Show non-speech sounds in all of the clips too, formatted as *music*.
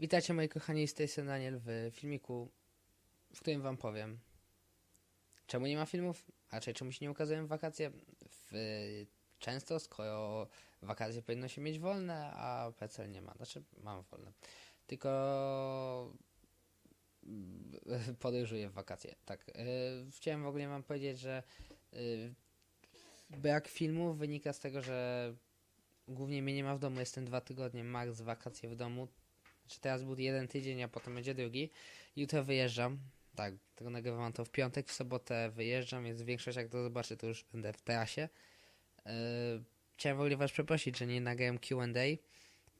Witajcie moi kochani, z tej strony Daniel w filmiku, w którym wam powiem, czemu nie ma filmów, a raczej czemu się nie ukazują wakacje w, często, skoro wakacje powinno się mieć wolne, a PCL nie ma. Znaczy, mam wolne. Tylko podróżuję w wakacje. Tak. Yy, chciałem w ogóle wam powiedzieć, że yy, brak filmów wynika z tego, że głównie mnie nie ma w domu, jestem dwa tygodnie, max wakacje w domu, czy teraz był jeden tydzień, a potem będzie drugi. Jutro wyjeżdżam. Tak, tego nagrywam to w piątek, w sobotę wyjeżdżam, więc większość jak to zobaczy, to już będę w trasie. Yy, chciałem w ogóle was przeprosić, że nie nagrałem Q&A.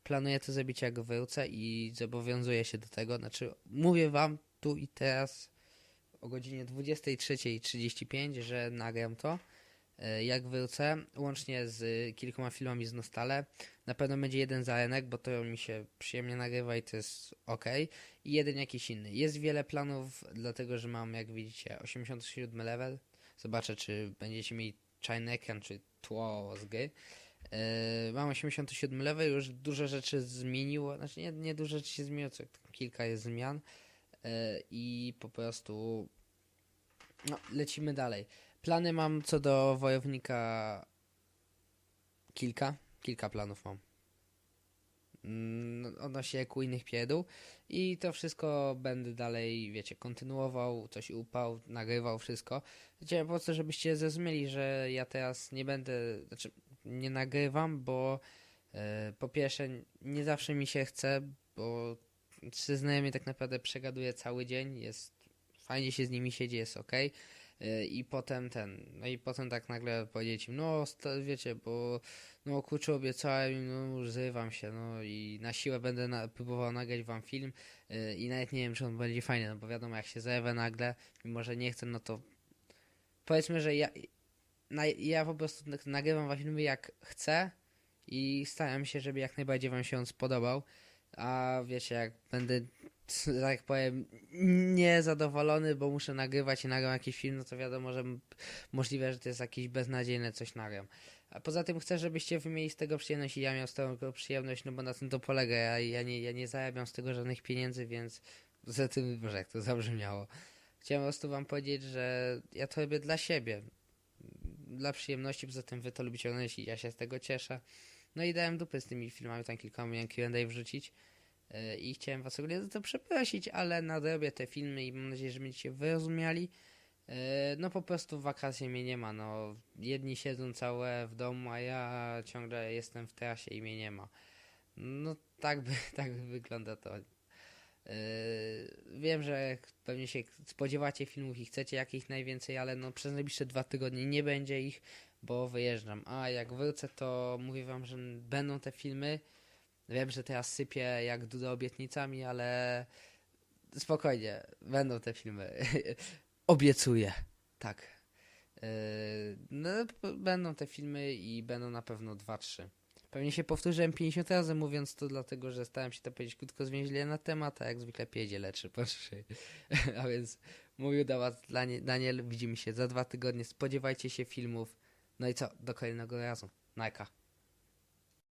Planuję to zrobić jak wrócę i zobowiązuję się do tego. Znaczy, mówię wam tu i teraz o godzinie 23.35, że nagram to. Yy, jak wrócę, łącznie z kilkoma filmami z Nostale. Na pewno będzie jeden zarenek, bo to mi się przyjemnie nagrywa i to jest ok. I jeden jakiś inny. Jest wiele planów, dlatego że mam, jak widzicie, 87 level. Zobaczę, czy będziecie mieli czarny ekran, czy tło z gry. Yy, mam 87 level, już dużo rzeczy zmieniło. Znaczy, nie, nie dużo rzeczy się zmieniło, co kilka jest zmian. Yy, I po prostu. No, lecimy dalej. Plany mam co do wojownika kilka. Kilka planów mam. Mm, odnośnie jak u innych pierdół. I to wszystko będę dalej, wiecie, kontynuował, coś upał, nagrywał wszystko. Chciałem po prostu, żebyście zrozumieli, że ja teraz nie będę, znaczy nie nagrywam, bo e, po pierwsze nie zawsze mi się chce, bo trzy znajomi tak naprawdę przegaduję cały dzień, jest fajnie się z nimi siedzi, jest ok. I potem ten, no i potem tak nagle powiedzieć im, no wiecie, bo no kurczę obiecałem, no już zrywam się, no i na siłę będę na, próbował nagrać wam film yy, i nawet nie wiem, czy on będzie fajny, no bo wiadomo, jak się zerwę nagle, mimo że nie chcę, no to powiedzmy, że ja, na, ja po prostu nag- nagrywam wam filmy jak chcę i staram się, żeby jak najbardziej wam się on spodobał, a wiecie, jak będę, tak powiem, niezadowolony, bo muszę nagrywać i nagram jakiś film, no to wiadomo, że możliwe, że to jest jakieś beznadziejne coś nagram. A poza tym chcę, żebyście wy mieli z tego przyjemność i ja miał z tego przyjemność, no bo na tym to polega. Ja, ja, nie, ja nie zarabiam z tego żadnych pieniędzy, więc za tym, może jak to zabrzmiało. Chciałem po prostu wam powiedzieć, że ja to robię dla siebie. Dla przyjemności, poza tym wy to lubicie oglądać i ja się z tego cieszę. No i dałem dupy z tymi filmami, tam kilka miałem Q&A wrzucić. Yy, I chciałem was ogólnie za to przeprosić, ale nadrobię te filmy i mam nadzieję, że będziecie wyrozumiali. Yy, No po prostu wakacje mnie nie ma, no jedni siedzą całe w domu, a ja ciągle jestem w trasie i mnie nie ma. No tak by, *laughs* tak by wygląda to. Yy, wiem, że pewnie się spodziewacie filmów i chcecie jakich najwięcej, ale no przez najbliższe dwa tygodnie nie będzie ich, bo wyjeżdżam. A jak wrócę, to mówię wam, że będą te filmy. Wiem, że teraz sypię jak duda obietnicami, ale spokojnie, będą te filmy. *laughs* Obiecuję. Tak. Yy, no, będą te filmy i będą na pewno dwa, trzy. Pewnie się powtórzyłem 50 razy mówiąc to, dlatego że starałem się to powiedzieć krótko, zwięźle na temat, a jak zwykle piedzie leczy po szyi. *laughs* A więc mówił do was Danie- Daniel, widzimy się za dwa tygodnie, spodziewajcie się filmów. No i co, do kolejnego razu. Najka.